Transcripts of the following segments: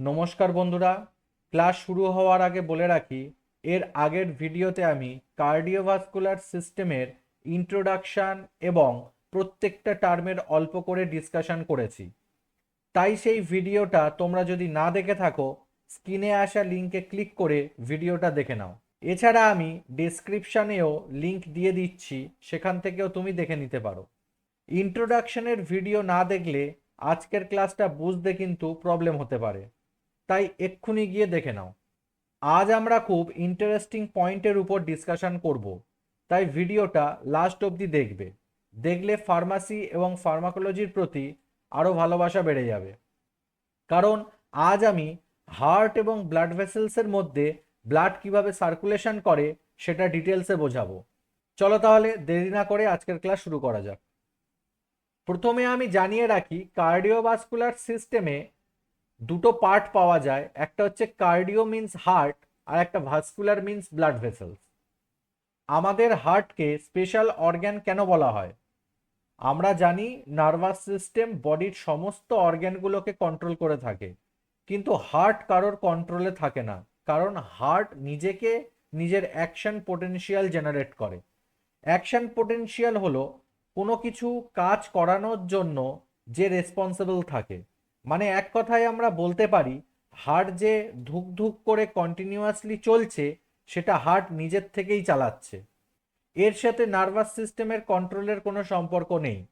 নমস্কার বন্ধুরা, ক্লাস শুরু হওয়ার আগে বলে রাখি, এর আগের ভিডিওতে আমি কার্ডিওভাস্কুলার সিস্টেমের ইন্ট্রোডাকশান এবং প্রত্যেকটা টার্মের অল্প করে ডিসকাশন করেছি। তাই সেই ভিডিওটা তোমরা যদি না দেখে থাকো, স্ক্রিনে আসা লিঙ্কে ক্লিক করে ভিডিওটা দেখে নাও। এছাড়া আমি ডেসক্রিপশানেও লিংক দিয়ে দিচ্ছি, সেখান থেকেও তুমি দেখে নিতে পারো। ইন্ট্রোডাকশনের ভিডিও না দেখলে আজকের ক্লাসটা বুঝতে কিন্তু প্রবলেম হতে পারে। তাই এক্ষুনি গিয়ে দেখে নাও। আজ আমরা খুব ইন্টারেস্টিং পয়েন্টের উপর ডিসকাশন করব। তাই ভিডিওটা লাস্ট অবধি দেখবে। দেখলে ফার্মাসি এবং ফার্মাকোলজির প্রতি আরও ভালোবাসা বেড়ে যাবে। কারণ আজ আমি হার্ট এবং ব্লাড ভেসেলসের মধ্যে ব্লাড কীভাবে সার্কুলেশন করে সেটা ডিটেলসে বোঝাবো। চলো তাহলে দেরি না করে আজকের ক্লাস শুরু করা যাক। প্রথমে আমি জানিয়ে রাখি কার্ডিওভাস্কুলার সিস্টেমে দুটো পার্ট পাওয়া যায়, একটা হচ্ছে কার্ডিও মিন্স হার্ট আর একটা ভাস্কুলার মিন্স ব্লাড ভেসেলস আমাদের হার্টকে স্পেশাল অর্গ্যান কেন বলা হয়? আমরা জানি নার্ভাস সিস্টেম বডির সমস্ত অর্গ্যানগুলোকে কন্ট্রোল করে থাকে, কিন্তু হার্ট কারোর কন্ট্রোলে থাকে না, কারণ হার্ট নিজেকে নিজের অ্যাকশন পোটেনশিয়াল জেনারেট করে। অ্যাকশন পোটেনশিয়াল হলো কোনো কিছু কাজ করানোর জন্য যে রেসপন্সিবল থাকে। মানে এক কথায় আমরা বলতে পারি, হার্ট যে ধুক ধুক করে কন্টিনিউয়াসলি চলছে, সেটা হার্ট নিজের থেকেই চালাচ্ছে। এর সাথে নার্ভাস সিস্টেমের কন্ট্রোলের কোনো সম্পর্ক নেই।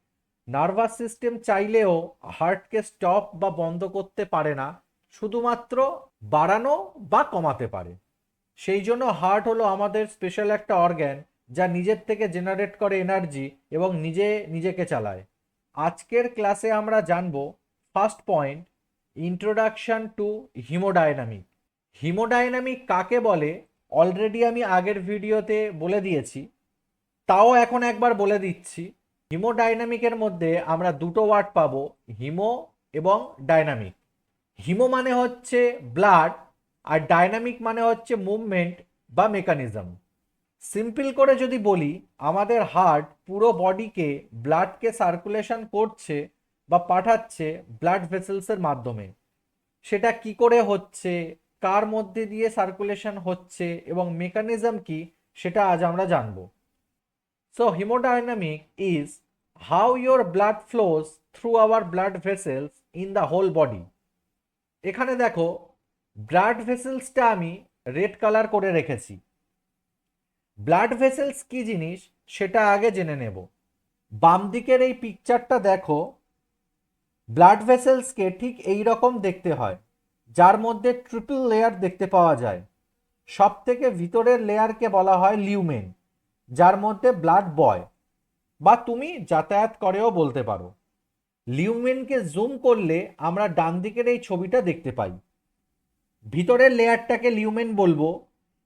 নার্ভাস সিস্টেম চাইলেও হার্টকে স্টপ বা বন্ধ করতে পারে না, শুধুমাত্র বাড়ানো বা কমাতে পারে। সেই জন্য হার্ট হলো আমাদের স্পেশাল একটা অর্গ্যান যা নিজের থেকে জেনারেট করে এনার্জি এবং নিজে নিজেকে চালায়। আজকের ক্লাসে আমরা জানব first point introduction to haemodynamic haemodynamic কাকে বলে? অলরেডি আমি আগের ভিডিওতে বলে দিয়েছি। তাও এখন একবার বলে দিচ্ছি। হিমোডাইনামিকের মধ্যে আমরা দুটো ওয়ার্ড পাবো হিমো এবং ডাইনামিক হিমো মানে হচ্ছে ব্লাড আর ডাইনামিক মানে হচ্ছে মুভমেন্ট বা মেকানিজম সিম্পল করে যদি বলি, আমাদের হার্ট পুরো বডিকে ব্লাডকে সার্কুলেশন করছে বা পাঠাচ্ছে ব্লাড ভেসেলসের মাধ্যমে। সেটা কি করে হচ্ছে, কার মধ্যে দিয়ে সার্কুলেশন হচ্ছে এবং মেকানিজম কি, সেটা আজ আমরা জানব। So haemodynamic is how your blood flows through our blood vessels in the whole body এখানে দেখো ব্লাড ভেসেলসটা আমি রেড কালার করে রেখেছি। ব্লাড ভেসেলস কি জিনিস, সেটা আগে জেনে নেব। বাম দিকের এই পিকচারটা দেখো ব্লাড ভেসেলসকে ঠিক এই রকম দেখতে হয়, যার মধ্যে ট্রিপল লেয়ার দেখতে পাওয়া যায়। সব থেকে ভিতরের লেয়ারকে বলা হয় লিউমেন যার মধ্যে ব্লাড বয় বা তুমি যাতায়াত করেও বলতে পারো। লিউমেনকে জুম করলে আমরা ডান দিকের এই ছবিটা দেখতে পাই। ভিতরের লেয়ারটাকে লিউমেন বলব,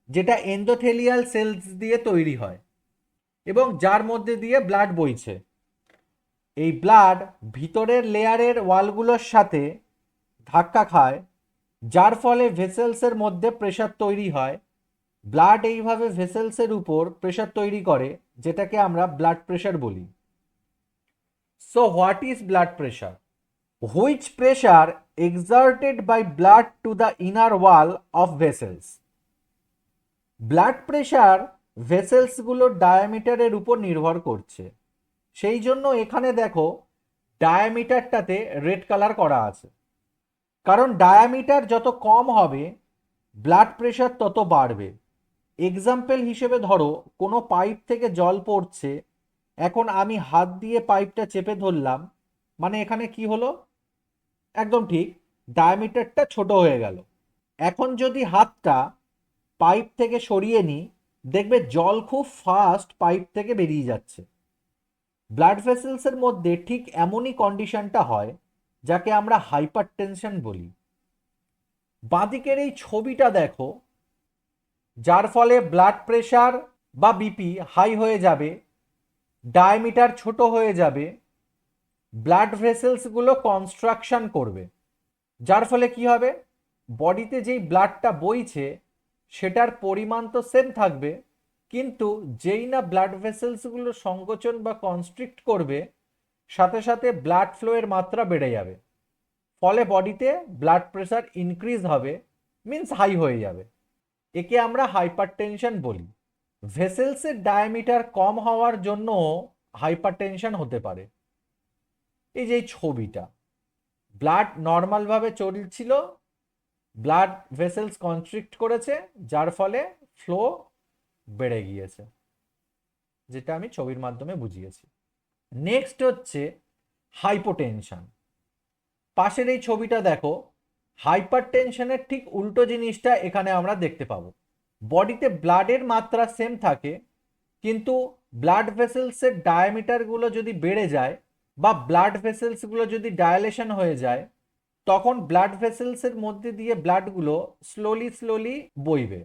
যেটা এন্ডোথেলিয়াল সেলস দিয়ে তৈরি হয়, এবং যার মধ্যে দিয়ে ব্লাড বইছে। এই ব্লাড ভিতরের লেয়ারের ওয়ালগুলোর সাথে ধাক্কা খায়, যার ফলে ভেসেলসের মধ্যে প্রেশার তৈরি হয়। ব্লাড এইভাবে ভেসেলসের উপর প্রেশার তৈরি করে, যেটাকে আমরা ব্লাড প্রেশার বলি। So what is blood pressure which pressure exerted by blood to the inner wall of vessels blood pressure ভেসেলসগুলোর ডায়ামিটারের উপর নির্ভর করছে। সেই জন্য এখানে দেখো ডায়ামিটারটাতে রেড কালার করা আছে। কারণ ডায়ামিটার যত কম হবে ব্লাড প্রেশার তত বাড়বে। এক্সাম্পল হিসেবে ধরো, কোনো পাইপ থেকে জল পড়ছে, এখন আমি হাত দিয়ে পাইপটা চেপে ধরলাম মানে এখানে কি হলো? একদম ঠিক ডায়ামিটারটা ছোট হয়ে গেল। এখন যদি হাতটা পাইপ থেকে সরিয়ে নিই, দেখবে জল খুব ফাস্ট পাইপ থেকে বেরিয়ে যাচ্ছে। ব্লাড ভেসেলসের মধ্যে ঠিক এমনই কন্ডিশনটা হয়, যাকে আমরা হাইপার টেনশন বলি। বাঁদিকের এই ছবিটা দেখো, যার ফলে ব্লাড প্রেশার বা বিপি হাই হয়ে যাবে ডায়ামিটার ছোট হয়ে যাবে ব্লাড ভেসেলসগুলো কনস্ট্রাকশন করবে। যার ফলে কি হবে? বডিতে যেই ব্লাডটা বইছে, সেটার পরিমাণ তো সেম থাকবে। কিন্তু যেই না ব্লাড ভেসেলসগুলো সংকোচন বা কনস্ট্রিক্ট করবে, সাথে সাথে ব্লাড ফ্লো এর মাত্রা বেড়ে যাবে। ফলে বডিতে ব্লাড প্রেশার ইনক্রিজ হবে মিন্স হাই হয়ে যাবে। একে আমরা হাইপারটেনশন বলি। ভেসেলসের ডায়ামিটার কম হওয়ার জন্য হাইপারটেনশন হতে পারে। এই যে ছবিটা ব্লাড নর্মালভাবে চলছিল ব্লাড ভেসেলস কনস্ট্রিক্ট করেছে, যার ফলে ফ্লো বেড়ে গিয়েছে, যেটা আমি ছবির মাধ্যমে বুঝিয়েছি। নেক্সট হচ্ছে হাইপোটেনশন পাশের এই ছবিটা দেখো হাইপার টেনশনের ঠিক উল্টো জিনিসটা এখানে আমরা দেখতে পাবো। বডিতে ব্লাডের মাত্রা সেম থাকে, কিন্তু ব্লাড ভেসেলসের ডায়ামিটারগুলো যদি বেড়ে যায় বা ব্লাড ভেসেলসগুলো যদি ডায়ালেশন হয়ে যায়, তখন ব্লাড ভেসেলসের মধ্যে দিয়ে ব্লাডগুলো স্লোলি স্লোলি বইবে।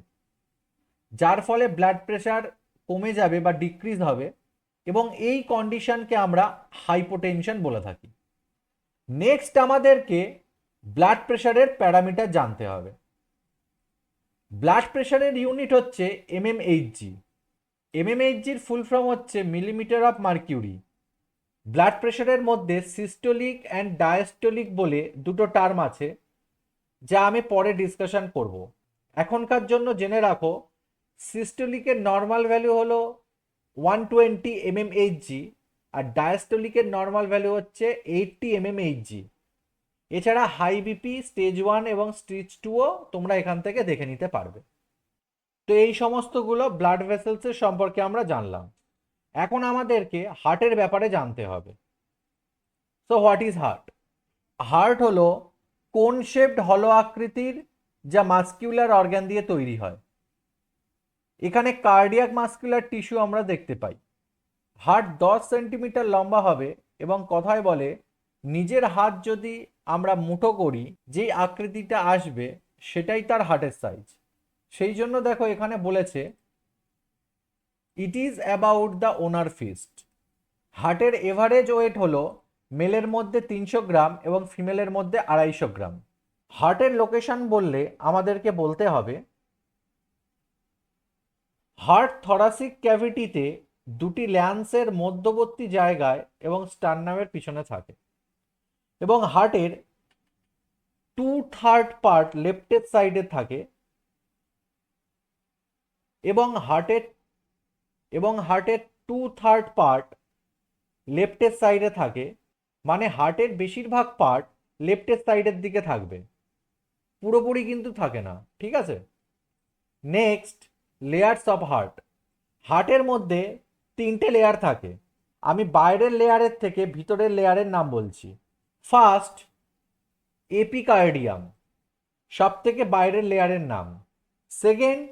যার ফলে ব্লাড প্রেশার কমে যাবে বা ডিক্রিজ হবে এবং এই কন্ডিশনকে আমরা হাইপোটেনশন বলে থাকি। নেক্সট আমাদেরকে ব্লাড প্রেশারের প্যারামিটার জানতে হবে। ব্লাড প্রেশারের ইউনিট হচ্ছে এমএমএইচজি এমএমএইচজির ফুল ফর্ম হচ্ছে মিলিমিটার অফ মার্কিউরি ব্লাড প্রেশারের মধ্যে সিস্টোলিক অ্যান্ড ডায়াস্টোলিক বলে দুটো টার্ম আছে, যা আমি পরে ডিসকাশন করব। এখনকার জন্য জেনে রাখো সিস্টোলিকের নর্মাল ভ্যালু হলো ওয়ান টোয়েন্টি এমএমএইচজি আর ডায়াস্টোলিকের নর্মাল ভ্যালু হচ্ছে এইটটি এমএমএইচজি এছাড়া হাই বিপি স্টেজ ওয়ান এবং স্টেজ টুও তোমরা এখান থেকে দেখে নিতে পারবে। তো এই সমস্তগুলো ব্লাড ভেসেলসের সম্পর্কে আমরা জানলাম। এখন আমাদেরকে হার্টের ব্যাপারে জানতে হবে। So what is heart heart হলো কোন শেপড হলো আকৃতির যা মাস্কিউলার অর্গ্যান দিয়ে তৈরি হয়। এখানে কার্ডিয়াক মাস্কুলার টিস্যু আমরা দেখতে পাই। হার্ট দশ সেন্টিমিটার লম্বা হবে এবং কথায় বলে, নিজের হাত যদি আমরা মুঠো করি, যেই আকৃতিটা আসবে সেটাই তার হার্টের সাইজ সেই জন্য দেখো এখানে বলেছে it is about the owner fist হার্টের এভারেজ ওয়েট হলো মেলের মধ্যে তিনশো গ্রাম এবং ফিমেলের মধ্যে আড়াইশো গ্রাম। হার্টের লোকেশন বললে আমাদেরকে বলতে হবে হার্ট থরাসিক ক্যাভিটিতে দুটি ল্যান্সের মধ্যবর্তী জায়গায় এবং স্টারনামের পিছনে থাকে এবং হার্টের টু থার্ড পার্ট লেফটের সাইডে থাকে এবং হার্টের এবং হার্টের টু থার্ড পার্ট লেফটের সাইডে থাকে মানে হার্টের বেশিরভাগ পার্ট লেফটের সাইডের দিকে থাকবে। পুরোপুরি কিন্তু থাকে না, ঠিক আছে? নেক্সট লেয়ার্স অফ হার্ট হার্টের মধ্যে তিনটে লেয়ার থাকে। আমি বাইরের লেয়ারের থেকে ভিতরের লেয়ারের নাম বলছি। ফার্স্ট এপিকার্ডিয়াম সব থেকে বাইরের লেয়ারের নাম। সেকেন্ড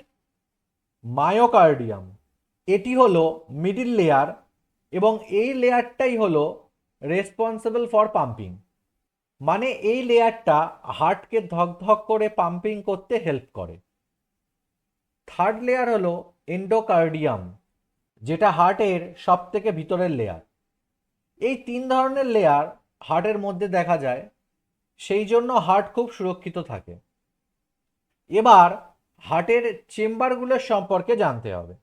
মায়োকার্ডিয়াম এটি হলো মিডিল লেয়ার এবং এই লেয়ারটাই হলো রেসপন্সিবল ফর পাম্পিং মানে এই লেয়ারটা হার্টকে ধক ধক করে পাম্পিং করতে হেল্প করে। থার্ড লেয়ার হলো এন্ডোকার্ডিয়াম যেটা হার্টের সব থেকে ভিতরের লেয়ার এই তিন ধরনের লেয়ার হার্টের মধ্যে দেখা যায়, সেই জন্য হার্ট খুব সুরক্ষিত থাকে। এবার হার্টের চেম্বারগুলোর সম্পর্কে জানতে হবে।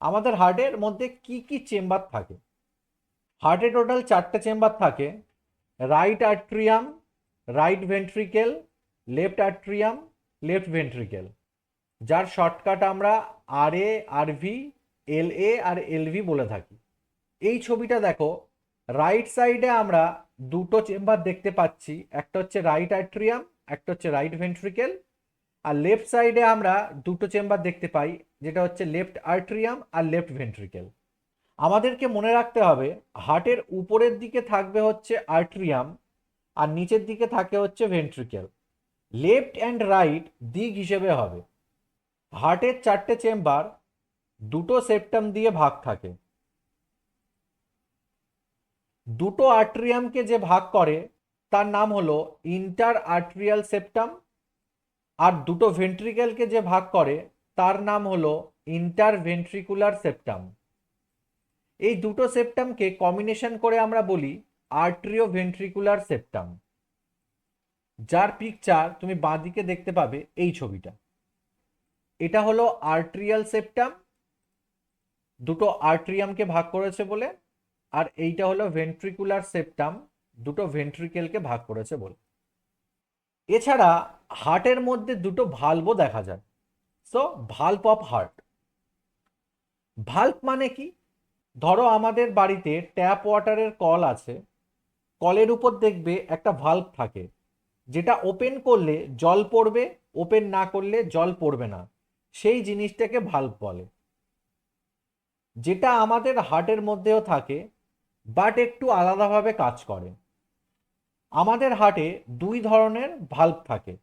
আমাদের হার্টের মধ্যে কি কি চেম্বার থাকে? হার্টে টোটাল চারটে চেম্বার থাকে right atrium right ventricle left atrium left ventricle যার শর্টকাট আমরা আর এ আর ভি এল এ আর এল ভি বলে থাকি। এই ছবিটা দেখো রাইট সাইডে আমরা দুটো চেম্বার দেখতে পাচ্ছি, একটা হচ্ছে রাইট আর্ট্রিয়াম একটা হচ্ছে রাইট ভেন্ট্রিকেল আর লেফট সাইডে আমরা দুটো চেম্বার দেখতে পাই, যেটা হচ্ছে লেফট আর্ট্রিয়াম আর লেফট ভেন্ট্রিকেল আমাদেরকে মনে রাখতে হবে হার্টের উপরের দিকে থাকবে হচ্ছে আর্ট্রিয়াম আর নিচের দিকে থাকে হচ্ছে ভেন্ট্রিকেল লেফট অ্যান্ড রাইট দিক হিসেবে হবে। হার্টের চারটে চেম্বার দুটো সেপ্টাম দিয়ে ভাগ থাকে। দুটো আর্ট্রিয়ামকে যে ভাগ করে, তার নাম হলো ইন্টার আর্ট্রিয়াল সেপ্টাম আর দুটো ভেন্ট্রিকেলকে যে ভাগ করে, তার নাম হলো ইন্টার ভেন্ট্রিকুলার সেপ্টাম এই দুটো সেপ্টামকে কম্বিনেশন করে আমরা বলি আর্ট্রিও ভেন্ট্রিকুলার সেপ্টাম যার পিকচার তুমি বাঁদিকে দেখতে পাবে এই ছবিটা। এটা হলো আর্ট্রিয়াল সেপ্টাম দুটো আর্ট্রিয়ামকে ভাগ করেছে বলে, আর এইটা হলো ভেন্ট্রিকুলার সেপ্টাম দুটো ভেন্ট্রিকেলকে ভাগ করেছে বলে। এছাড়া হার্টের মধ্যে দুটো ভাল্বও দেখা যায়। So valve of heart valve মানে কি? ধরো আমাদের বাড়িতে ট্যাপ ওয়াটারের কল আছে। কলের উপর দেখবে একটা ভাল্ব থাকে, যেটা ওপেন করলে জল পড়বে ওপেন না করলে জল পড়বে না। সেই জিনিসটাকে ভাল্ব বলে। যেটা আমাদের হার্টের মধ্যেও থাকে বাট একটু আলাদাভাবে কাজ করে। আমাদের হার্টে দুই ধরনের ভাল্ব থাকে।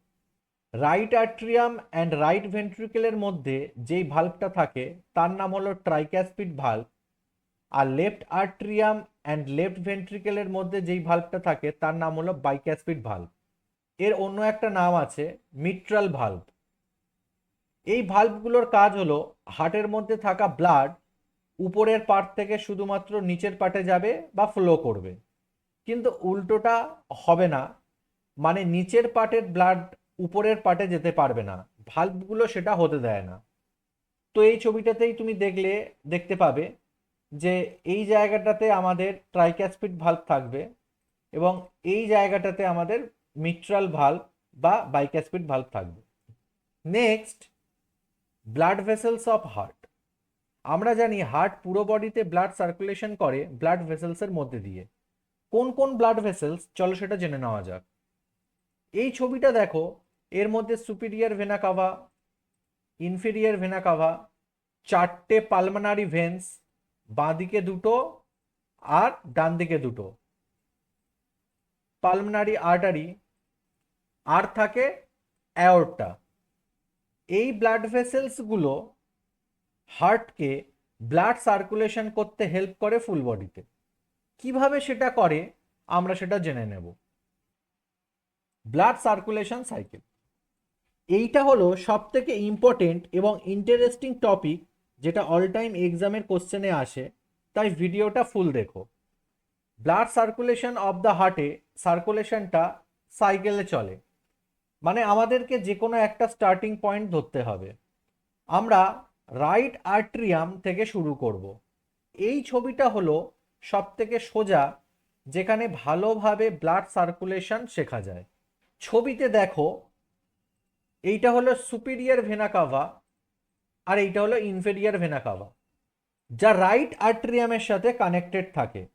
রাইট আর্ট্রিয়াম অ্যান্ড রাইট ভেন্ট্রিকেলের মধ্যে যেই ভাল্বটা থাকে, তার নাম হলো ট্রাইক্যাসপিড ভাল্ব আর লেফট আর্ট্রিয়াম অ্যান্ড লেফট ভেন্ট্রিকেলের মধ্যে যেই ভাল্বটা থাকে, তার নাম হলো বাইক্যাসপিড ভাল্ব এর অন্য একটা নাম আছে মিট্রাল ভাল্ব এই ভাল্বগুলোর কাজ হলো হার্টের মধ্যে থাকা ব্লাড উপরের পার্ট থেকে শুধুমাত্র নিচের পার্টে যাবে বা ফ্লো করবে। কিন্তু উল্টোটা হবে না মানে নিচের পার্টের ব্লাড উপরের পার্টে যেতে পারবে না, ভাল্বগুলো সেটা হতে দেয় না। তো এই ছবিটাতেই তুমি দেখলে, দেখতে পাবে যে এই জায়গাটাতে আমাদের ট্রাইক্যাসপিড ভাল্ব থাকবে এবং এই জায়গাটাতে আমাদের মিট্রাল ভাল্ব বা বাইক্যাসপিড ভাল্ব থাকবে। Next blood vessels of heart আমরা জানি হার্ট পুরো বডিতে ব্লাড সার্কুলেশন করে ব্লাড ভেসেলসের মধ্যে দিয়ে। কোন কোন ব্লাড ভেসেলস চলো সেটা জেনে নেওয়া যাক। এই ছবিটা দেখো, এর মধ্যে superior vena cava inferior vena cava চারটে পালমানারি ভেন্স বাঁদিকে দুটো আর ডান দিকে দুটো। পালমনারি আর্টারি আর থাকে অ্যাওরটা এই ব্লাড ভেসেলসগুলো হার্টকে ব্লাড সার্কুলেশন করতে হেল্প করে ফুল বডিতে কীভাবে সেটা করে? আমরা সেটা জেনে নেব। ব্লাড সার্কুলেশন সাইকেল এইটা হলো সব থেকে ইম্পর্টেন্ট এবং ইন্টারেস্টিং টপিক যেটা অল টাইম এক্সামের কোশ্চেনে আসে, তাই ভিডিওটা ফুল দেখো। ব্লাড সার্কুলেশন অফ দ্য হার্টে সার্কুলেশনটা সাইকেলে চলে। মানে আমাদেরকে যে কোনো একটা স্টার্টিং পয়েন্ট ধরতে হবে। আমরা রাইট আর্ট্রিয়াম থেকে শুরু করব। এই ছবিটা হলো সব থেকে সোজা, যেখানে ভালোভাবে ব্লাড সার্কুলেশন শেখা যায়। ছবিতে দেখো, এইটা হলো সুপিরিয়ার ভেনাকাভা আর এইটা হলো ইনফেরিয়ার ভেনাকাভা যা রাইট আর্ট্রিয়ামের সাথে কানেক্টেড থাকে।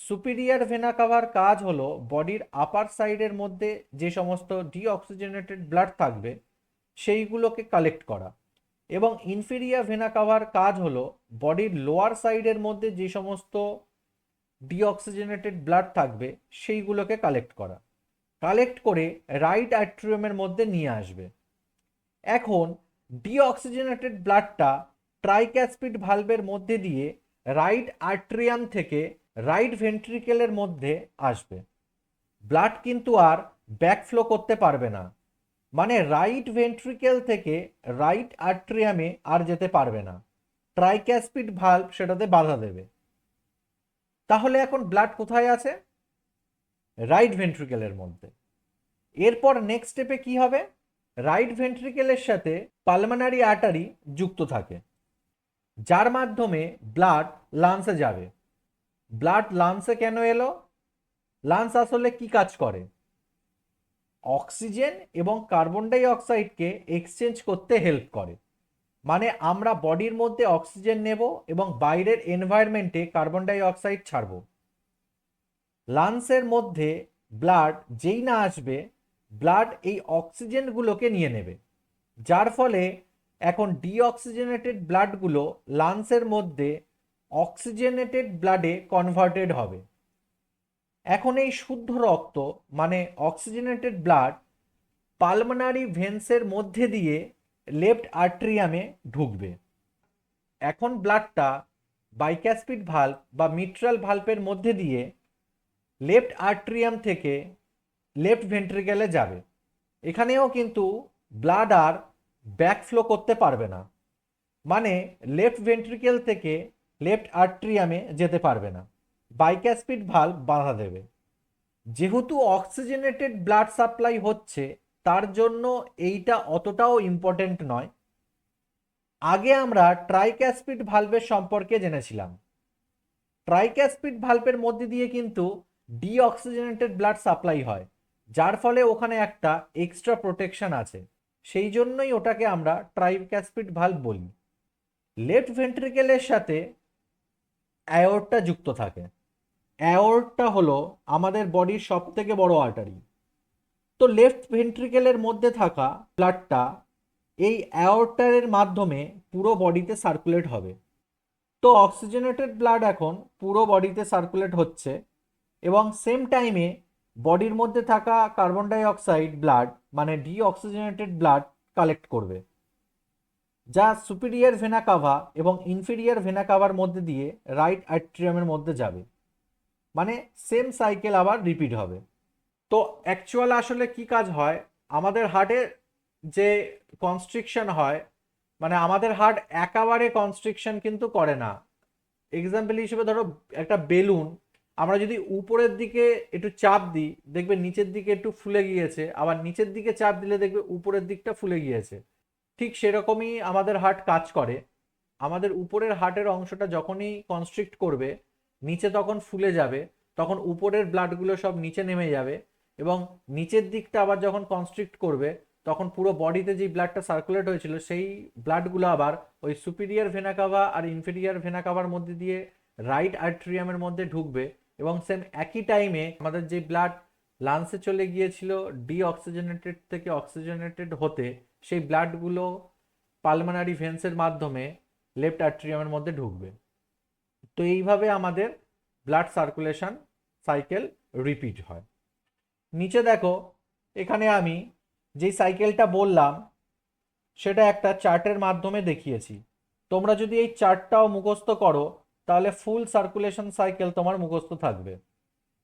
সুপিরিয়ার ভেনা কাভার কাজ হলো বডির আপার সাইডের মধ্যে যে সমস্ত ডিঅক্সিজেনেটেড ব্লাড থাকবে, সেইগুলোকে কালেক্ট করা। এবং ইনফেরিয়া ভেনা কাভার কাজ হলো বডির লোয়ার সাইডের মধ্যে যে সমস্ত ডিঅক্সিজেনেটেড ব্লাড থাকবে, সেইগুলোকে কালেক্ট করা। কালেক্ট করে রাইট আর্ট্রিয়ামের মধ্যে নিয়ে আসবে। এখন ডিঅক্সিজেনেটেড ব্লাডটা ট্রাইক্যাসপিড ভালভের মধ্যে দিয়ে রাইট আর্ট্রিয়াম থেকে রাইট ভেন্ট্রিকেলের মধ্যে আসবে। ব্লাড কিন্তু আর ব্যাকফ্লো করতে পারবে না। মানে রাইট ভেন্ট্রিকেল থেকে রাইট আর্ট্রিয়ামে আর যেতে পারবে না। ট্রাইক্যাসপিড ভাল্ব সেটাতে বাধা দেবে। তাহলে এখন ব্লাড কোথায় আছে? রাইট ভেন্ট্রিকেলের মধ্যে। এরপর নেক্সট স্টেপে কি হবে? রাইট ভেন্ট্রিকেলের সাথে পালমানারি আর্টারি যুক্ত থাকে। যার মাধ্যমে ব্লাড লাংসে যাবে। ব্লাড লাংসে কেন এলো? লাংস আসলে কি কাজ করে? অক্সিজেন এবং কার্বন ডাই অক্সাইডকে এক্সচেঞ্জ করতে হেল্প করে। মানে আমরা বডির মধ্যে অক্সিজেন নেব এবং বাইরের এনভায়রনমেন্টে কার্বন ডাই অক্সাইড ছাড়ব। লাংসের মধ্যে ব্লাড যেই না আসবে, ব্লাড এই অক্সিজেনগুলোকে নিয়ে নেবে। যার ফলে এখন ডিঅক্সিজেনেটেড ব্লাডগুলো লাংসের মধ্যে অক্সিজেনেটেড ব্লাডে কনভার্টেড হবে। এখন এই শুদ্ধ রক্ত মানে অক্সিজেনেটেড ব্লাড পালমোনারি ভেন্সের মধ্যে দিয়ে লেফট আর্ট্রিয়ামে ঢুকবে। এখন ব্লাডটা বাইক্যাসপিড ভাল্ব বা মিট্রাল ভাল্বের মধ্যে দিয়ে লেফট আর্ট্রিয়াম থেকে লেফট ভেন্ট্রিকেলে যাবে। এখানেও কিন্তু ব্লাড আর ব্যাকফ্লো করতে পারবে না। মানে লেফট ভেন্ট্রিকেল থেকে লেফট আর্ট্রিয়ামে যেতে পারবে না। বাইক্যাসপিড ভাল্ব বাধা দেবে। যেহেতু অক্সিজেনেটেড ব্লাড সাপ্লাই হচ্ছে, তার জন্য এইটা অতটাও ইম্পর্টেন্ট নয়। আগে আমরা ট্রাইক্যাসপিড ভালভের সম্পর্কে জেনেছিলাম। ট্রাইক্যাসপিড ভালভের মধ্যে দিয়ে কিন্তু ডিঅক্সিজেনেটেড ব্লাড সাপ্লাই হয়, যার ফলে ওখানে একটা এক্সট্রা প্রোটেকশন আছে। সেই জন্যই ওটাকে আমরা ট্রাইক্যাসপিড ভাল্ব বলি। লেফট ভেন্ট্রিকেলের সাথে অ্যাওর্টটা যুক্ত থাকে। অ্যাওর্টটা হলো আমাদের বডির সব থেকে বড় আর্টারি তো লেফট ভেন্ট্রিকেলের মধ্যে থাকা ব্লাডটা এই অ্যাওর্টারের মাধ্যমে পুরো বডিতে সার্কুলেট হবে। তো অক্সিজেনেটেড ব্লাড এখন পুরো বডিতে সার্কুলেট হচ্ছে এবং সেম টাইমে বডির মধ্যে থাকা কার্বন ডাই অক্সাইড ব্লাড মানে ডিঅক্সিজেনেটেড ব্লাড কালেক্ট করবে। যা সুপিরিয়ার ভেনা কাভা এবং ইনফিরিয়ার ভেনা কাভার মধ্যে দিয়ে রাইট অ্যাট্রিয়ামের মধ্যে যাবে। মানে সেম সাইকেল আবার রিপিট হবে। তো অ্যাকচুয়াল আসলে কি কাজ হয়? আমাদের হার্টে যে কনস্ট্রিকশন হয় মানে আমাদের হার্ট একেবারে কনস্ট্রিকশন কিন্তু করে না। এক্সাম্পল হিসেবে ধরো একটা বেলুন, আমরা যদি উপরের দিকে একটু চাপ দিই, দেখবে নিচের দিকে একটু ফুলে গিয়েছে, আবার নিচের দিকে চাপ দিলে দেখবে উপরের দিকটা ফুলে গিয়েছে। ঠিক সেরকমই আমাদের হার্ট কাজ করে। আমাদের উপরের হার্টের অংশটা যখনই কনস্ট্রিক্ট করবে, নিচে তখন ফুলে যাবে, তখন উপরের ব্লাডগুলো সব নিচে নেমে যাবে এবং নিচের দিকটা আবার যখন কনস্ট্রিক্ট করবে, তখন পুরো বডিতে যে ব্লাডটা সার্কুলেট হয়েছিল, সেই ব্লাডগুলো আবার ওই সুপিরিয়ার ভেনাকাভা আর ইনফেরিয়ার ভেনাকাভার মধ্যে দিয়ে রাইট আর্ট্রিয়ামের মধ্যে ঢুকবে এবং সেম একই টাইমে আমাদের যে ব্লাড লাংসে চলে গিয়েছিল ডিঅক্সিজেনেটেড থেকে অক্সিজেনেটেড হতে সেই ব্লাডগুলো পালমানারি ভেন্সের মাধ্যমে লেফট আর্ট্রিয়ামের মধ্যে ঢুকবে। তো এইভাবে আমাদের ব্লাড সার্কুলেশন সাইকেল রিপিট হয়। নিচে দেখো, এখানে আমি যেই সাইকেলটা বললাম, সেটা একটা চার্টের মাধ্যমে দেখিয়েছি। তোমরা যদি এই চার্টটাও মুখস্থ করো, তাহলে ফুল সার্কুলেশন সাইকেল তোমার মুখস্থ থাকবে।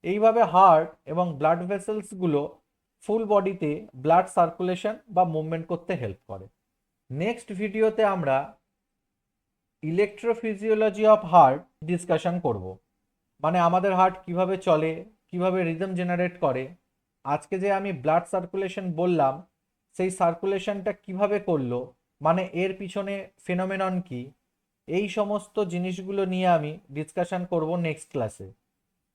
এইভাবে হার্ট এবং ব্লাড ভেসেলসগুলো ফুল বডিতে ব্লাড সার্কুলেশন বা মুভমেন্ট করতে হেল্প করে। নেক্সট ভিডিওতে আমরা ইলেকট্রোফিজিওলজি অফ হার্ট ডিসকাশন করব। মানে আমাদের হার্ট কীভাবে চলে, কীভাবে রিদম জেনারেট করে। আজকে যে আমি ব্লাড সার্কুলেশন বললাম, সেই সার্কুলেশনটা কীভাবে করল মানে এর পিছনে ফেনোমেনন কি, এই সমস্ত জিনিসগুলো নিয়ে আমি ডিসকাশন করব নেক্সট ক্লাসে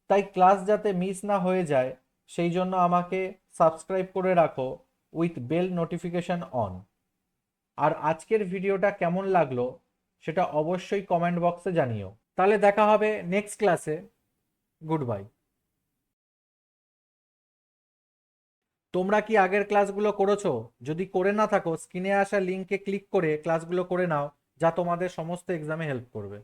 তাই ক্লাস যাতে মিস না হয়ে যায় সেই জন্য আমাকে সাবস্ক্রাইব করে রাখো উইথ বেল নোটিফিকেশন অন আর আজকের ভিডিওটা কেমন লাগল সেটা অবশ্যই কমেন্ট বক্সে জানিও। তাহলে দেখা হবে নেক্সট ক্লাসে গুড বাই তোমরা কি আগের ক্লাসগুলো করেছ? যদি করে না থাকো স্ক্রিনে আসা লিঙ্কে ক্লিক করে ক্লাসগুলো করে নাও, যা তোমাদের সমস্ত এক্সামে হেল্প করবে।